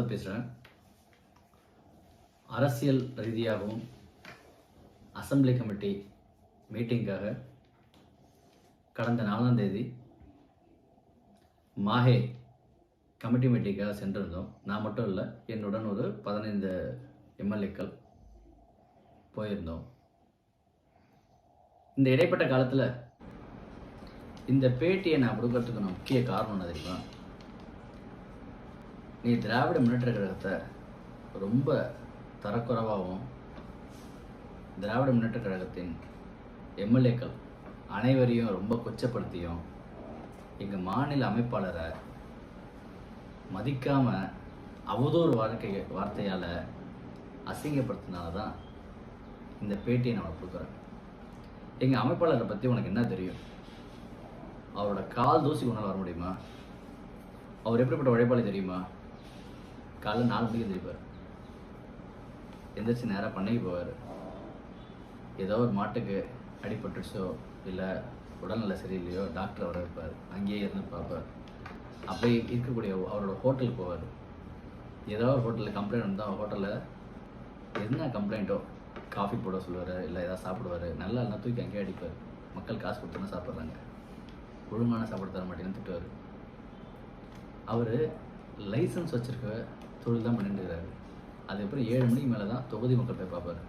தான் பேசுகிறேன் அரசியல் ரீதியாகவும் அசம்பிளி கமிட்டி மீட்டிங்காக கடந்த நாலாம் தேதி மாஹே கமிட்டி மீட்டிங்காக சென்றிருந்தோம். நான் மட்டும் இல்லை என்னுடன் ஒரு பதினைந்து எம்எல்ஏக்கள் போயிருந்தோம். இந்த இடைப்பட்ட காலத்தில் இந்த பேட்டியை நான் கொடுக்கறதுக்கு நான் முக்கிய காரணம் என்ன தெரியுமா? நீ திராவிட முன்னேற்ற கழகத்தை ரொம்ப தரக்குறைவாகவும் திராவிட முன்னேற்ற கழகத்தின் எம்எல்ஏக்கள் அனைவரையும் ரொம்ப கொச்சப்படுத்தியும் எங்கள் மாநில அமைப்பாளரை மதிக்காமல் அவதூறு வாழ்க்கை வார்த்தையால் அசிங்கப்படுத்தினால தான் இந்த பேட்டியை நான் கொடுக்குறேன். எங்கள் அமைப்பாளரை பற்றி உனக்கு என்ன தெரியும்? அவரோட கால் தூசி கொண்டால் வர முடியுமா? அவர் எப்படிப்பட்ட உழைப்பாளி தெரியுமா? காலைல நாலு மணிக்கு எந்திரிப்பார். எந்திரிச்சு நேராக பண்ணைக்கு போவார். ஏதோ ஒரு மாட்டுக்கு அடிபட்டுச்சோ இல்லை உடல்நல சரியில்லையோ டாக்டர் வர இருப்பார். அங்கேயே இருந்து பார்ப்பார். அப்படியே இருக்கக்கூடிய அவரோட ஹோட்டலுக்கு போவார். ஏதோ ஒரு ஹோட்டலில் கம்ப்ளைண்ட் வந்தால் ஹோட்டலில் என்ன கம்ப்ளைண்ட்டோ காஃபி போட சொல்லுவார் இல்லை ஏதாவது சாப்பிடுவார். நல்லா எல்லாம் தூக்கி அங்கேயே அடிப்பார். மக்கள் காசு கொடுத்துனா சாப்பிட்றாங்க. ஒழுங்கான சாப்பாடு தர மாட்டேன்னு திட்டுவார். அவர் லைசன்ஸ் வச்சுருக்க தொழில் தான் பண்ணிட்டு அதுக்கப்புறம் ஏழு மணிக்கு மேலே தான் தொகுதி மக்கள் போய் பார்ப்பாரு.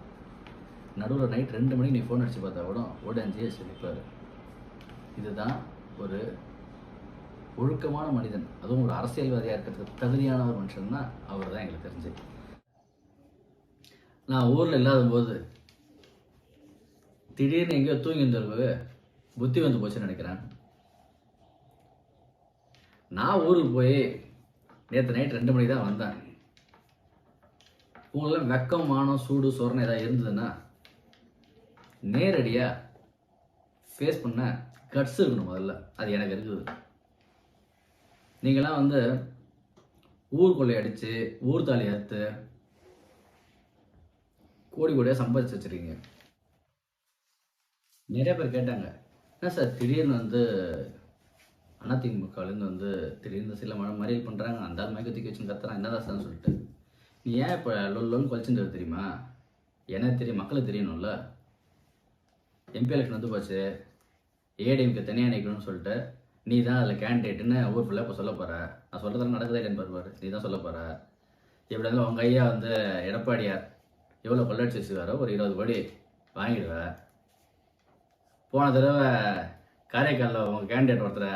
நடுவில் நைட் ரெண்டு மணிக்கு நீ ஃபோன் அடித்து பார்த்தா கூட உடஞ்சியே சிரிப்பார் இதுதான் ஒரு ஒழுக்கமான மனிதன். அதுவும் ஒரு அரசியல்வாதியாக இருக்கிறதுக்கு தகுதியான ஒரு மனுஷன் தான் அவர் தான் எங்களுக்கு தெரிஞ்சு. நான் ஊரில் இல்லாத போது திடீர்னு எங்கேயோ தூங்கி இருந்தவருக்கு புத்தி வந்து போச்சுன்னு நினைக்கிறேன். நான் ஊருக்கு போய் நேற்று நைட் ரெண்டு மணிக்கு தான் வந்தேன். உங்களில் வெக்கம் மானம் சூடு சொரணை ஏதாவது இருந்ததுன்னா நேரடியாக ஃபேஸ் பண்ண கட்ஸ் இருக்கணும் முதல்ல. அது எனக்கு இருக்குது. நீங்களாம் வந்து ஊர் கொள்ளை அடித்து ஊர் தாலி அறுத்து கோடி கோடியாக சம்பாதிச்சு வச்சுருக்கீங்க. நிறைய பேர் கேட்டாங்க என்ன சார் திடீர்னு வந்து அதிமுகலேருந்து வந்து திடீர்னு சில மழை மறியல் பண்ணுறாங்க அந்த ஆள் தூக்கி வச்சு கத்துறான் என்னதான் சார்னு சொல்லிட்டு? நீ ஏன் இப்போ லொல் லொல் குழச்சுன்றது தெரியுமா? எனக்கு தெரியும் மக்களுக்கு தெரியணும்ல. எம்பி எலெக்ஷன் வந்து போச்சு. ஏடிஎம்க்கு தனியாக நிற்கணும்னு சொல்லிட்டு நீ தான் அதில் கேண்டிடேட்டுன்னு ஊர் ஃபுல்லாக இப்போ சொல்ல போகிற நான் சொல்கிறதெல்லாம் நடக்குதே இல்லைன்னு பாருவார் நீ தான் சொல்ல போகிற இப்படி இருந்தால் உங்கள் ஐயா வந்து எடப்பாடியார் எவ்வளோ கொள்ளடிச்சு வச்சுக்காரோ ஒரு இருபது கோடி வாங்கிடுவ. போன தடவை காரைக்காலில் உங்கள் கேண்டிடேட் ஒருத்தரை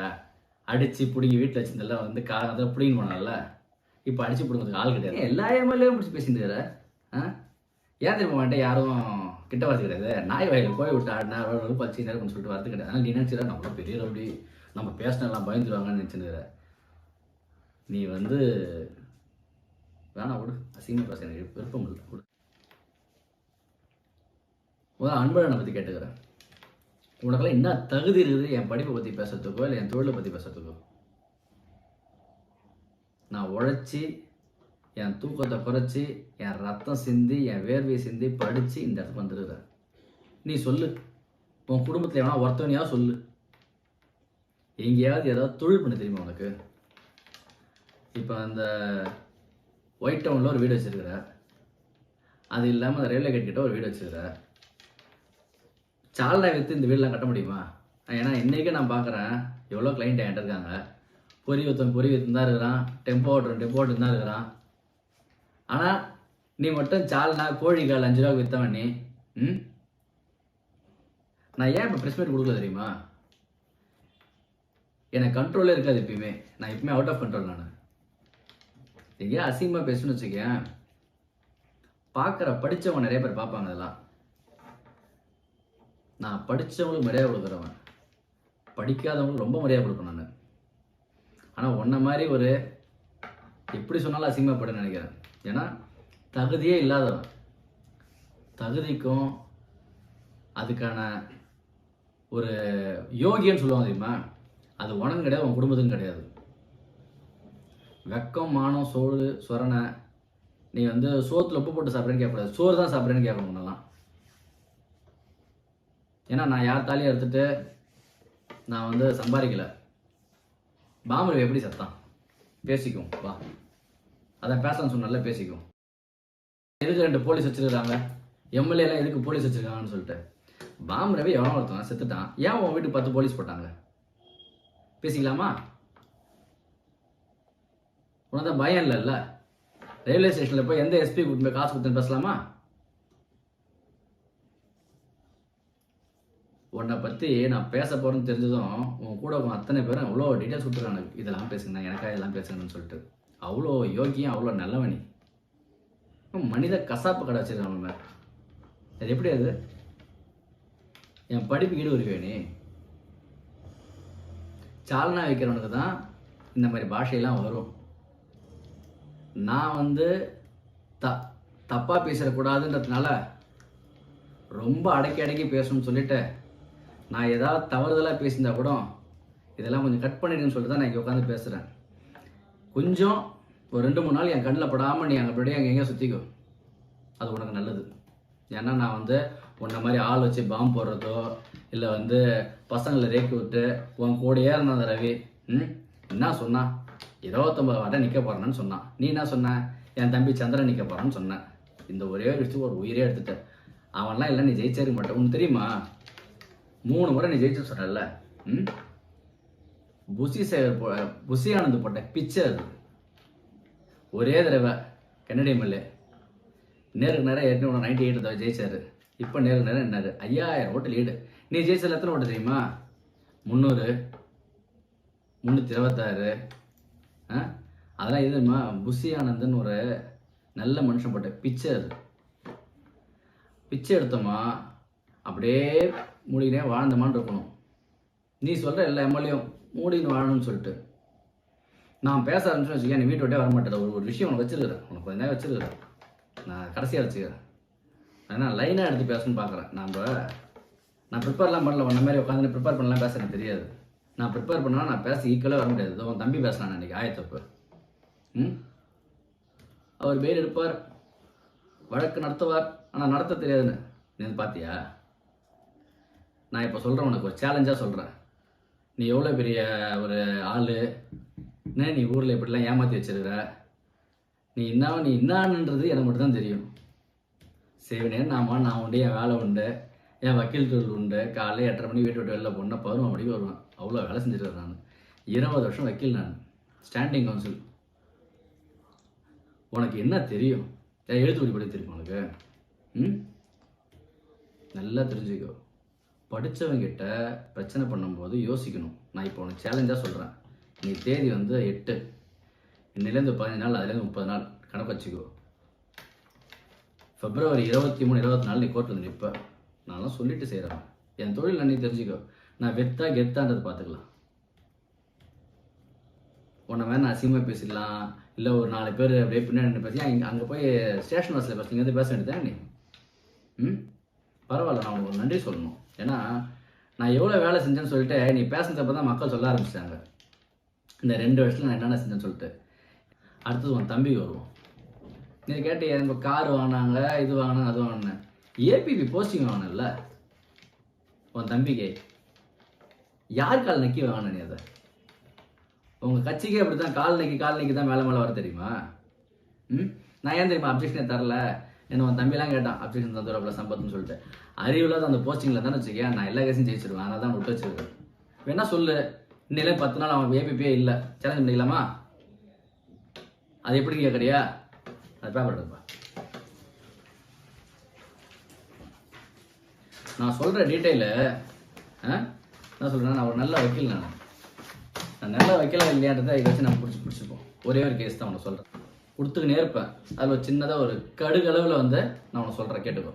அடித்து பிடிங்கி வீட்டில் வச்சிருந்தெல்லாம் வந்து காலத்தில் பிடிங்கி போனால இப்போ அடிச்சு பிடுங்கிறதுக்கு ஆள் கிடையாது. எல்லா எம்எல்ஏவும் பிடிச்சி பேசிட்டு இருக்கிற ஆ? ஏன் திரும்ப மாட்டேன் யாரும் கிட்ட வரது கிடையாது? நாய் வயலில் போய் விட்டு ஆடினா பச்சு நேரம் சொல்லிட்டு வரது கிடையாது. அதனால் நீ நினச்சிடா நம்மள பெரிய அப்படி நம்ம பேசினெல்லாம் பயந்துருவாங்கன்னு நினச்சிருக்கிற நீ வந்து வேணாம் விடு. அசிங்கமாக பேச எனக்கு விருப்பம் இல்லை. விடு. முதல்ல அன்பழனை பற்றி கேட்டுக்கிறேன். உனக்கெல்லாம் என்ன தகுதி இருக்குது? என் படிப்பை பற்றி பேசுறதுக்கோ இல்லை என் தொழிலை பற்றி பேசுறதுக்கோ? நான் உழைச்சி என் தூக்கத்தை குறைச்சி என் ரத்தம் சிந்தி என் வேர்வையை சிந்தி படித்து இந்த இடத்துக்கு வந்துருக்கிறேன் நீ சொல்லு. உன் குடும்பத்தில் எவனா ஒருத்தவனையாவது சொல்லு. எங்கேயாவது ஏதாவது தொழில் பண்ண தெரியுமா உனக்கு? இப்போ அந்த ஒயிட் டவுனில் ஒரு வீடு வச்சிருக்கிற. அது இல்லாமல் ரயில்வே கேட் கிட்ட ஒரு வீடு வச்சிருக்கிற. சால்ரா விற்று இந்த வீடெலாம் கட்ட முடியுமா? ஏன்னா இன்றைக்கே நான் பார்க்குறேன் எவ்வளோ கிளைண்ட் என்கிட்ட இருக்காங்க. பொறி ஒருத்தன் பொறி ஒருத்தன் தான் இருக்கிறான். டெம்போ ஓட்டுறன் டெம்போ ஓட்டு தான் இருக்கிறான். ஆனால் நீ மட்டும் சால்னா கோழிக்கால் அஞ்சு ரூபாய்க்கு விற்றவன் நீ. ம்? நான் ஏன் இப்போ ப்ரெஸ் மீட் கொடுக்கல தெரியுமா? எனக்கு கண்ட்ரோலே இருக்காது எப்பயுமே நான் எப்பயுமே அவுட் ஆஃப் கண்ட்ரோல் நான். எங்கேயா அசிங்கமாக பேசணும்னு வச்சுக்கேன். பார்க்குற படித்தவங்க நிறைய பேர் பார்ப்பாங்க அதெல்லாம். நான் படித்தவங்களுக்கு மரியாதை கொடுக்குறவன். படிக்காதவங்களுக்கு ரொம்ப மரியாதை கொடுப்பேன் நான். ஆனால் உன்ன மாதிரி ஒரு எப்படி சொன்னாலும் அசிங்கமாப்பட நினைக்கிறேன். ஏன்னா தகுதியே இல்லாதவன். தகுதிக்கும் அதுக்கான ஒரு யோகியன்னு சொல்லுவாங்க தெரியுமா? அது உனக்கு கிடையாது உன் குடும்பத்துக்கும் கிடையாது. வெக்கம் மானம் சோறு சொரணை நீ வந்து சோத்துல உப்பு போட்டு சாப்பிட்றேன்னு கேட்கக்கூடாது. சோறு தான் சாப்பிட்றேன்னு கேட்கணும் முன்னெல்லாம் ஏன்னா நான் யார் தாலியும் எடுத்துட்டு நான் வந்து சம்பாதிக்கல. பாமரவி எப்படி சத்தான்? பேசிக்கும் வா. அதான் பேசலாம்னு சொன்னால பேசிக்கும் எதுக்கு ரெண்டு போலீஸ் வச்சிருக்காங்க எம்எல்ஏ எல்லாம் எதுக்கு போலீஸ் வச்சிருக்காங்கன்னு சொல்லிட்டு. பாம் ரவி எவனோ செத்துட்டான். ஏன் உன் வீட்டுக்கு பத்து போலீஸ் போட்டாங்க? பேசிக்கலாமா? உனக்கு தான் பயம் இல்லைல்ல? ரயில்வே ஸ்டேஷனில் போய் எந்த எஸ்பி கூட்டு போய் காசு கொடுத்துன்னு பேசலாமா? உன்னை பற்றி நான் பேச போகிறேன்னு தெரிஞ்சதும் உன் கூட உன் அத்தனை பேரும் அவ்வளோ டீட்டெயில்ஸ் கொடுத்துருக்காங்க. இதெல்லாம் பேசுங்க எனக்காக இதெல்லாம் பேசுங்கன்னு சொல்லிட்டு. அவ்வளோ யோக்கியம் அவ்வளோ நல்லவனி மனித கசாப்பு கடை வச்சிருக்காங்க அவன் அது எப்படி அது? என் படிப்பு ஈடு வருவே சாலனா வைக்கிறவனுக்கு தான் இந்த மாதிரி பாஷையெல்லாம் வரும். நான் வந்து த தப்பாக பேசக்கூடாதுன்றதுனால ரொம்ப அடக்கி அடக்கி பேசணும்னு சொல்லிட்டு நான் ஏதாவது தவறுதலாக பேசியிருந்தா கூட இதெல்லாம் கொஞ்சம் கட் பண்ணிடுன்னு சொல்லிட்டு தான் நான் இங்கே உட்காந்து பேசுகிறேன் கொஞ்சம் ஒரு ரெண்டு மூணு நாள் என் கண்ணில் படாமல் நீ அங்கே அப்படியே அங்கே எங்கேயா சுற்றிக்கோ அது உனக்கு நல்லது. ஏன்னா நான் வந்து உன்ன மாதிரி ஆள் வச்சு பாம்பு போடுறதோ இல்லை வந்து பசங்களை ரேக்கி விட்டு உன் கூடையே இருந்தான் அந்த ரவி ம்? என்ன சொன்னான் இருபத்தொம்பது வாட்டை நிற்க போகிறேன்னு சொன்னான். நீ என்ன சொன்ன? என் தம்பி சந்திரன் நிற்க போகிறான்னு சொன்னேன் இந்த ஒரே விஷயத்துக்கு ஒரு உயிரே எடுத்துட்டேன். அவன்லாம் இல்லை நீ ஜெயிச்சே மாட்டேன் உனக்கு தெரியுமா? மூணு முறை நீ ஜெயிச்சு சொன்னல ம்? புசி சேகர் போ புசி ஆனந்த் போட்ட பிச்சை அது ஒரே தடவை கன்னடி எம்எல்ஏ. நேருக்கு நேரம் ஏற்கனவே நைன்டி எயிட் தடவை ஜெயிச்சாரு. இப்போ நேருக்கு நேரம் என்னாரு? ஐயாயிரம் ஓட்டு லீடு நீ ஜெயிச்சது எத்தனை ஓட்டு தெரியுமா? முந்நூறு முந்நூற்றி இருபத்தாறு. ஆ? அதெல்லாம் எதுமா தெரியுமா? ஆனந்தன் ஒரு நல்ல மனுஷன் போட்ட பிச்சை அது பிச்சை எடுத்தோமா? அப்படியே மூடினே வாழ்ந்தமான்னு இருக்கணும் நீ சொல்கிற எல்லா எம்எல்ஏயும் மூடின்னு வாழணும்னு சொல்லிட்டு. நான் பேச ஆரம்பிச்சுன்னு வச்சுக்கேன் நீ வீட்டு விட்டே வர மாட்டேன் ஒரு ஒரு விஷயம் உனக்கு வச்சிருக்கிறேன். உனக்கு கொஞ்ச நேரம் வச்சிருக்கிறேன். நான் கடைசியாக வச்சுக்கிறேன். ஏன்னா லைனாக எடுத்து பேசணும்னு பார்க்குறேன் நம்ம நான் ப்ரிப்பேர்லாம் பண்ணல. உன்ன மாதிரி உட்காந்து ப்ரிப்பேர் பண்ணலாம் பேச எனக்கு தெரியாது. நான் ப்ரிப்பேர் பண்ணால் நான் பேச ஈக்குவலாக வர முடியாது. உன் தம்பி பேசினான் அன்றைக்கி ஆயத்தப்பு. ம்? அவர் பேர் எடுப்பார். வழக்கு நடத்துவார். ஆனால் நடத்த தெரியாதுன்னு. நீ பார்த்தியா நான் இப்போ சொல்கிறேன் உனக்கு ஒரு சேலஞ்சாக சொல்கிறேன் நீ எவ்வளோ பெரிய ஒரு ஆள்? என்ன நீ ஊரில் இப்படிலாம் ஏமாற்றி வச்சிருக்கிற? நீ என்ன நீ என்னன்றது எனக்கு மட்டும் தான் தெரியும் சேவனே நாம நான் உண்டு என் வேலை உண்டு என் வக்கீல் தொழில் உண்டு. காலையில் எட்டரை மணி வீட்டு விட்டு வெளில போனால் பதினொரு மணிக்கு வருவேன். அவ்வளோ வேலை செஞ்சுட்டு நான். இருபது வருஷம் வக்கீல் நான். ஸ்டாண்டிங் கவுன்சில் உனக்கு என்ன தெரியும்? ஏன் எழுத்து படி தெரியும் உனக்கு? ம்? நல்லா தெரிஞ்சுக்கோ. படித்தவங்கிட்ட பிரச்சனை பண்ணும்போது யோசிக்கணும். நான் இப்போ உனக்கு சேலஞ்சாக சொல்கிறேன் நீ தேதி வந்து எட்டு. இன்னிலேருந்து பதினஞ்சு நாள் அதுலேருந்து முப்பது நாள். கணக்கு வச்சுக்கோ. பிப்ரவரி இருபத்தி மூணு இருபத்தி நாலு நீ கோர்ட் வந்து நிற்ப நான்லாம் சொல்லிட்டு செய்கிறேன் என் தொழில் நீ தெரிஞ்சுக்கோ. நான் வெத்தா கெத்தான்றது பார்த்துக்கலாம் உன்னை வேணா அசிங்கமாக பேசிடலாம். இல்லை ஒரு நாலு பேர் அப்படியே பின்னாடி நின்னு பேசி அங்கே அங்கே போய் ஸ்டேஷன் பஸ்ஸில் பேசுறீங்க வந்து பேச வேண்டியதா நீ? ம்? பரவாயில்ல நான் உனக்கு நன்றி சொல்லணும். ஏன்னா நான் எவ்வளோ வேலை செஞ்சேன்னு சொல்லிட்டு நீ பேசுனதப்ப தான் மக்கள் சொல்ல ஆரம்பிச்சிட்டாங்க. இந்த ரெண்டு வருஷத்தில் நான் என்னென்ன செஞ்சேன்னு சொல்லிட்டு. அடுத்தது உன் தம்பி வருவோம் நீ கேட்டு எனக்கு கார் வாங்கினாங்க இது வாங்கினாங்க அது வாங்கினேன் ஏபிபி போஸ்டிங் வாங்கினல உன் தம்பிக்கு. யார் கால் நக்கி வாங்கின நீ அதை? உங்கள் கட்சிக்கே அப்படி தான் கால் நக்கி கால் நக்கி தான் மேலே மேலே வர தெரியுமா? ம்? நான் ஏன் தெரியுமா அப்ஜெக்ஷனே தரல? என்ன உன் தம்பிலாம் கேட்டான் அப்ஜெக்ஷன் தந்துடுறப்பல சம்பத்துன்னு சொல்லிட்டு. அறிவில் அந்த போஸ்டிங்கில் தானே வச்சுக்கேன் நான் எல்லா கேஸையும் ஜெயிச்சிருவேன். அதனால தான் விட்டு வச்சிருக்கேன். வேணா சொல்லு. இன்னிலே பத்து நாள் அவன் ஏபிபியே இல்லை. சேலஞ்ச் பண்ணிக்கலாமா? அது எப்படி கேட்குறியா அது பேப்பர் எடுப்பா நான் சொல்கிற டீட்டெயிலு என்ன சொல்கிறேன் நான் ஒரு நல்ல வக்கீல் நான். நான் நல்ல வக்கீலா இல்லையான்றதை இதை வச்சு நம்ம பிடிச்சி பிடிச்சிப்போம். ஒரே ஒரு கேஸ் தான் உனக்கு சொல்கிறேன் கொடுத்துக்கினே இருப்பேன் அதில் சின்னதாக ஒரு கடுகளவில் வந்து நான் உனக்கு சொல்கிறேன் கேட்டுக்கோ.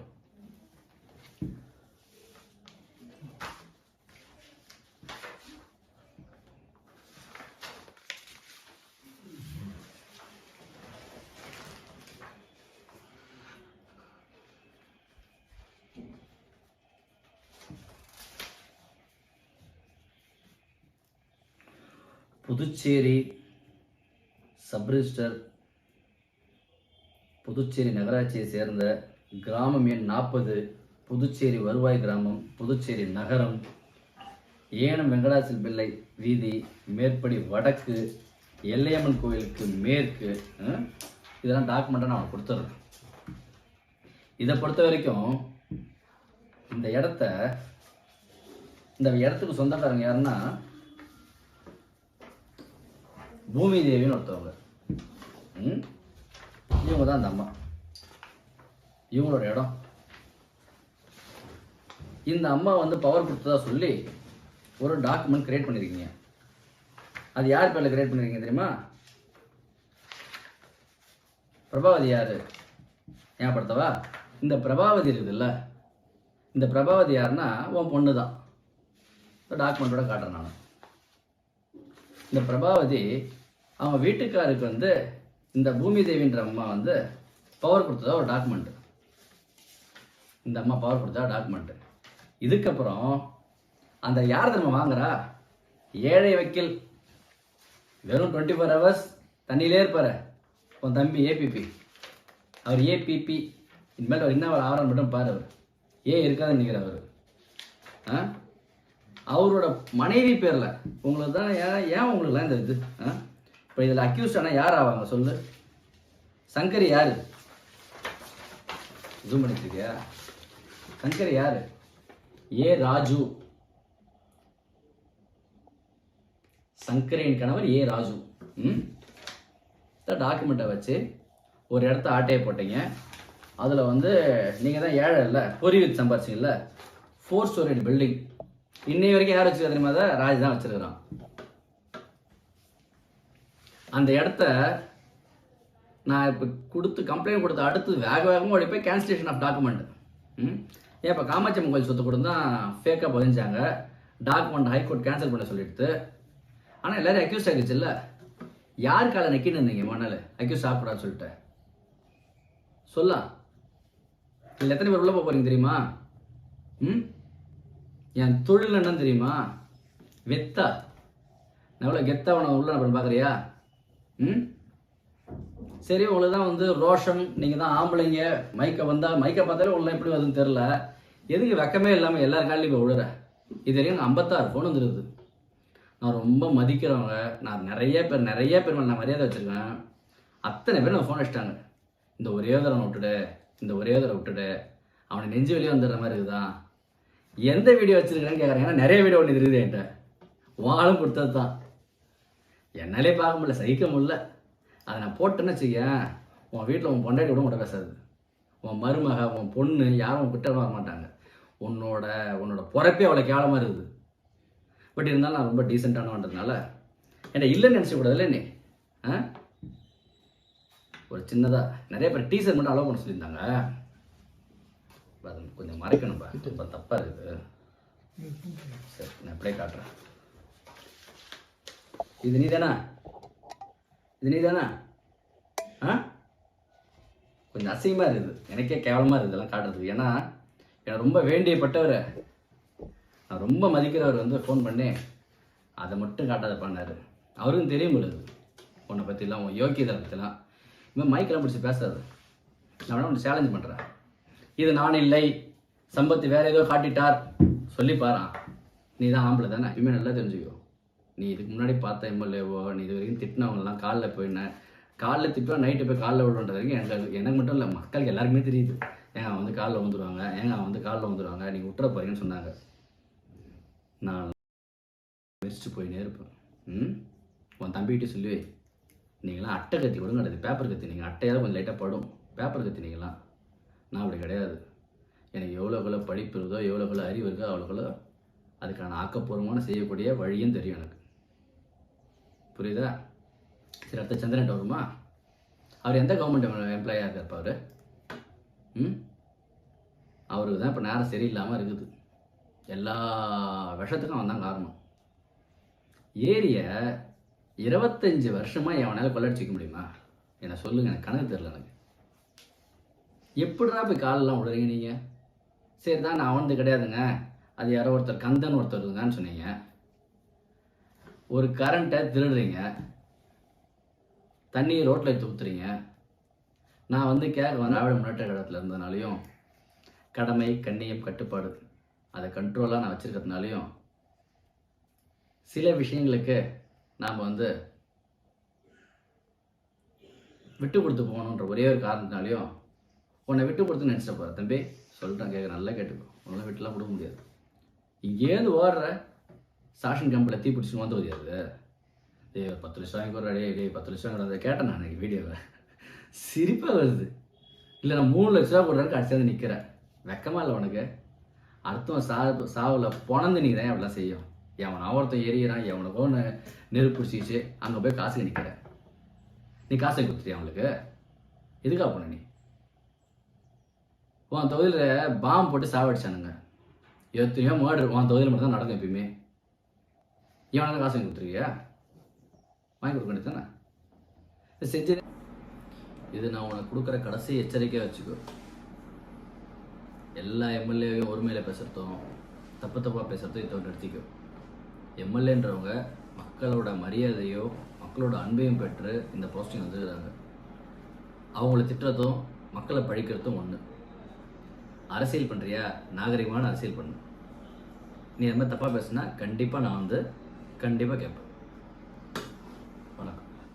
புதுச்சேரி சப்ரிஜிஸ்டர் புதுச்சேரி நகராட்சியை சேர்ந்த கிராமம் எண் நாற்பது புதுச்சேரி வருவாய் கிராமம் புதுச்சேரி நகரம். ஏனம் வெங்கடாசல் பிள்ளை வீதி மேற்படி வடக்கு எல்லையம்மன் கோயிலுக்கு மேற்கு இதெல்லாம் டாக்குமெண்ட்டாக நான் கொடுத்துட்றேன். இதை பொறுத்த வரைக்கும் இந்த இடத்த இந்த இடத்துக்கு சொந்தக்காரங்க யாருன்னா பூமி தேவின்னு ஒருத்தவங்க. ம்? இவங்க தான் அந்த அம்மா இவங்களோட இடம். இந்த அம்மா வந்து பவர் கொடுத்ததா சொல்லி ஒரு டாக்குமெண்ட் கிரியேட் பண்ணியிருக்கீங்க அது யார் பேரில் கிரியேட் பண்ணியிருக்கீங்க தெரியுமா? பிரபாவதி யாரு? ஞாபகப்படுத்தவா? இந்த பிரபாவதி இருக்குதுல்ல. இந்த பிரபாவதி யாருன்னா உன் பொண்ணு தான் இந்த டாக்குமெண்ட்டோட காட்டுறேன் நான். இந்த பிரபாவதி அவன் வீட்டுக்காருக்கு வந்து இந்த பூமி தேவின்ற அம்மா வந்து பவர் கொடுத்ததா ஒரு டாக்குமெண்ட் இந்த அம்மா பவர் கொடுத்தா டாக்குமெண்ட் இதுக்கப்புறம் அந்த யார் தெரியுமா வாங்குறா? ஏழை வக்கீல். வெறும் டுவெண்ட்டி ஃபோர் ஹவர்ஸ் தண்ணியிலே இருப்பார். உன் தம்பி ஏபிபி அவர் ஏபிபி இனிமேல் அவர் என்ன அவர் ஆவரம் மட்டும் பாரு அவர். ஏன் இருக்காதுன்னு நினைக்கிறார் அவர். ஆ? அவரோட மனைவி பேரில். உங்களுக்கு தான் ஏன் ஏன் உங்களுக்குலாம் இந்த இது? ஆ? இப்போ இதில் அக்யூஸ்ட் ஆனால் யார் ஆவாங்க? சொல்லு. சங்கரி யார்? ஜூம் பண்ணிட்டுருக்கியா? சங்கரி யார்? ஏ ராஜு. சங்கரின் கணவர் ஏ ராஜு. ம்? டாக்குமெண்ட்டை வச்சு ஒரு இடத்த ஆட்டையை போட்டீங்க. அதில் வந்து நீங்கள் தான் ஏழை இல்லை பொறி வச்சு சம்பாரிச்சிங்கல்ல ஃபோர் ஸ்டோரேட் பில்டிங் இன்னை வரைக்கும் யார் வச்சுருக்கா தெரியுமா அதை? ராஜ் தான் வச்சுருக்கிறான். அந்த இடத்த நான் இப்போ கொடுத்து கம்ப்ளைண்ட் கொடுத்த அடுத்து வேக வேகமாக ஓடி போய் கேன்சலேஷன் ஆஃப் டாக்குமெண்ட் ம்? ஏன் இப்போ காமாட்சி மொபைல் சொத்து கூட தான் ஃபேக்காக பதிஞ்சாங்க. டாக்குமெண்ட் ஹைகோர்ட் கேன்சல் பண்ண சொல்லிடுது ஆனால் எல்லோரும் அக்யூஸ் ஆகிடுச்சுல்ல யார் காலை நக்கின்னு இருந்தீங்க மணல் அக்யூஸ் சாப்பிடான்னு சொல்லிட்டு. சொல்லலாம் இல்லை எத்தனை பேர் உள்ளே போக போகிறீங்க தெரியுமா? ம்? என் தொழில் என்னன்னு தெரியுமா? வெத்தா. நான் எவ்வளோ கெத்தா உன உள்ள அப்புறம் பார்க்குறியா ம்? சரி உங்களுக்கு தான் வந்து ரோஷன் நீங்கள் தான் ஆம்பளைங்க. மைக்கை வந்தால் மைக்கை பார்த்தாலே உள்ள எப்படி வருதுன்னு தெரில எதுக்கு வெக்கமே இல்லாமல் எல்லார் காலையும் இப்போ விழுற? இது வரைக்கும் ஐம்பத்தாறு ஃபோன் வந்துருக்குது நான் ரொம்ப மதிக்கிறவங்க. நான் நிறைய பேர் நிறைய பேர் நான் மரியாதை வச்சுருக்கேன். அத்தனை பேர் நான் ஃபோன் அடிச்சிட்டாங்க. இந்த ஒரே தடவை விட்டுடு இந்த ஒரே தடவை விட்டுடு. அவனை நெஞ்சு வெளியே வந்துடுற மாதிரி இருக்குதான். எந்த வீடியோ வச்சிருக்கிறேன்னு கேட்குறேன் ஏன்னா நிறைய வீடியோ ஒன்று இருக்குது என்கிட்ட. வாழும் கொடுத்தது தான் என்னாலே பார்க்க முடியல சகிக்க முடியல. அதை நான் போட்டேன்னு வச்சுக்கேன் உன் வீட்டில் உன் பொண்டாட்டி கூட கூட பேசாது. உன் மருமக உன் பொண்ணு யாரும் உன் கிட்ட வர மாட்டாங்க. உன்னோட உன்னோட பிறப்பே அவ்வளோ கேவலமாக இருக்குது. பட் இருந்தாலும் நான் ரொம்ப டீசெண்டானவன்றதுனால என்ன இல்லைன்னு நினச்சக்கூடாதுல்ல நீ. ஆ? ஒரு சின்னதாக நிறைய பேர் டீசர் மட்டும் அலோவ் பண்ண சொல்லியிருந்தாங்க. அது கொஞ்சம் மறைக்கணும்பா. ரொம்ப தப்பாக இருக்குது. சரி நான் அப்படியே காட்டுறேன். இது நீ தானே இது நீ தானே ஆ? கொஞ்சம் அசிங்கமாக இருக்குது. எனக்கே கேவலமாக இருக்குது இதெல்லாம் காட்டுறதுக்கு. ஏன்னா எனக்கு ரொம்ப வேண்டியப்பட்டவர். நான் ரொம்ப மதிக்கிறவர் வந்து ஃபோன் பண்ணேன் அதை மட்டும் காட்டாத பண்ணார். அவருக்கும் தெரியும் பொழுது உன்னை பற்றிலாம் உன் யோக்கியதை பற்றிலாம் இவன் மைக்கெல்லாம் பிடிச்சி பேசாது. நான் வேணா உன்னை சேலஞ்ச் பண்ணுறேன் இது நான் இல்லை. சம்பத்து வேறு ஏதோ காட்டிட்டார். சொல்லி பாரான் நீ தான் ஆம்பளை தானே. இனிமேல் நல்லா தெரிஞ்சுக்கோ. நீ இதுக்கு முன்னாடி பார்த்த எம்எல்ஏவோ நீ இது வரைக்கும் திட்டினவங்கலாம் காலில் போய் நான் காலில் திட்டுவா நைட்டு போய் காலில் விடுன்றது வரைக்கும் எனக்கு எனக்கு மட்டும் இல்லை மக்களுக்கு எல்லாருக்குமே தெரியுது. ஏங்க அவன் வந்து காலில் வந்துடுவாங்க ஏங்க அவன் வந்து காலில் வந்துடுவாங்க நீங்கள் விட்டுற போறீங்கன்னு சொன்னாங்க. நான் மெரிச்சு போயினே இருப்பேன். ம்? உன் தம்பிகிட்ட சொல்லி நீங்களாம் அட்டை கத்தி கூட கிடையாது பேப்பர் கத்தி. நீங்கள் அட்டையாவது கொஞ்சம் லைட்டாக படும். பேப்பர் கத்தி நீங்களாம் நான் அப்படி கிடையாது. எனக்கு எவ்வளோக்குள்ள படிப்பு இருக்கோ எவ்வளோக்குள்ள அறிவு இருக்கோ அவ்வளோக்குள்ள அதுக்கான ஆக்கப்பூர்வமான செய்யக்கூடிய வழியும் தெரியும் எனக்கு. புரியுதா? சரி அடுத்த சந்திரன் வருமா? அவர் எந்த கவர்மெண்ட் எம்ப்ளாயாக இருக்கார் இப்போ ம்? அவருக்கு தான் இப்போ நேரம் சரியில்லாமல் இருக்குது. எல்லா விஷத்துக்கும் அவன் தான் காரணம். ஏரியை இருபத்தஞ்சி வருஷமாக எவனால் கொள்ளடிச்சிக்க முடியுமா? என்னை சொல்லுங்க எனக்கு கணக்கு தெரில எனக்கு. எப்படிடா போய் காலெல்லாம் விடுறீங்க நீங்கள் சரி தான் நான் அவனது கிடையாதுங்க. அது யாரோ ஒருத்தர் கந்தன் ஒருத்தர் இருந்தான்னு சொன்னீங்க. ஒரு கரண்ட்டை திருடுறீங்க. தண்ணியை ரோட்டில் எடுத்து ஊற்றுறீங்க நான் வந்து கேட்க வந்து முன்னேற்ற கழகத்தில் இருந்ததுனாலையும் கடமை கண்ணியம் கட்டுப்பாடு அதை கண்ட்ரோலாக நான் வச்சுருக்கிறதுனாலையும் சில விஷயங்களுக்கு நாம் வந்து விட்டு கொடுத்து போகணுன்ற ஒரே ஒரு காரணத்தினாலையும் உன்னை விட்டு கொடுத்து நினச்சிட்ட போகிற தம்பி சொல்லிட்டேன் கேட்க நல்லா கேட்டுக்கோ. உன்னால் விட்டுலாம் கொடுக்க முடியாது. இங்கேருந்து ஓடுற சாஷன் கேம்பில் தீ பிடிச்சின்னு வந்து முடியாது டேய் பத்து லட்சம் வாங்கி போடுறா டேய் பத்து லட்சம் வாங்குறத கேட்டேன் நான் எனக்கு வீடியோவை சிரிப்பாக வருது. இல்லை நான் மூணு லட்ச ரூபா கொடுறாரு கடைசியாக நிற்கிறேன் வெக்கமாக இல்லை உனக்கு? அடுத்தவன் சா சாவில் பொணந்து நீ தான் அப்படிலாம் செய்யும். எவன் ஒருத்தன் எரியறான் எவனுக்கோ ஒன்று நெருப்பு பிடிச்சிச்சு அங்கே போய் காசுக்கு நிற்கிற நீ காசை கொடுத்துட்டியா அவங்களுக்கு? எதுக்கா போன நீ? உன் தொகுதியில் பாம்பு போட்டு சாவடிச்சானுங்க. எத்தனையோ மர்டர் உன் தொகுதியில் மட்டும் தான் நடக்கும் எப்பயுமே. இவனுக்கு காசு வாங்கி கொடுத்துருக்கியா? வாங்கி கொடுக்க வேண்டியதானே செஞ்சு இது நான் உனக்கு கொடுக்குற கடைசி எச்சரிக்கையாக வச்சுக்கோ. எல்லா எம்எல்ஏவையும் ஒருமையில் பேசுகிறதும் தப்பு தப்பாக பேசுகிறதும் இதை நிறுத்திக்கோ. எம்எல்ஏன்றவங்க மக்களோட மரியாதையோ மக்களோட அன்பையும் பெற்று இந்த போஸ்டிங் வந்துருக்காங்க அவங்கள திட்டுறதும் மக்களை பழிக்கிறதும் ஒன்று அரசியல் பண்ணுறியா நாகரிகமான அரசியல் பண்ணு. நீ அது மாதிரி தப்பாக பேசுனா கண்டிப்பாக நான் வந்து கண்டிப்பாக கேட்பேன்.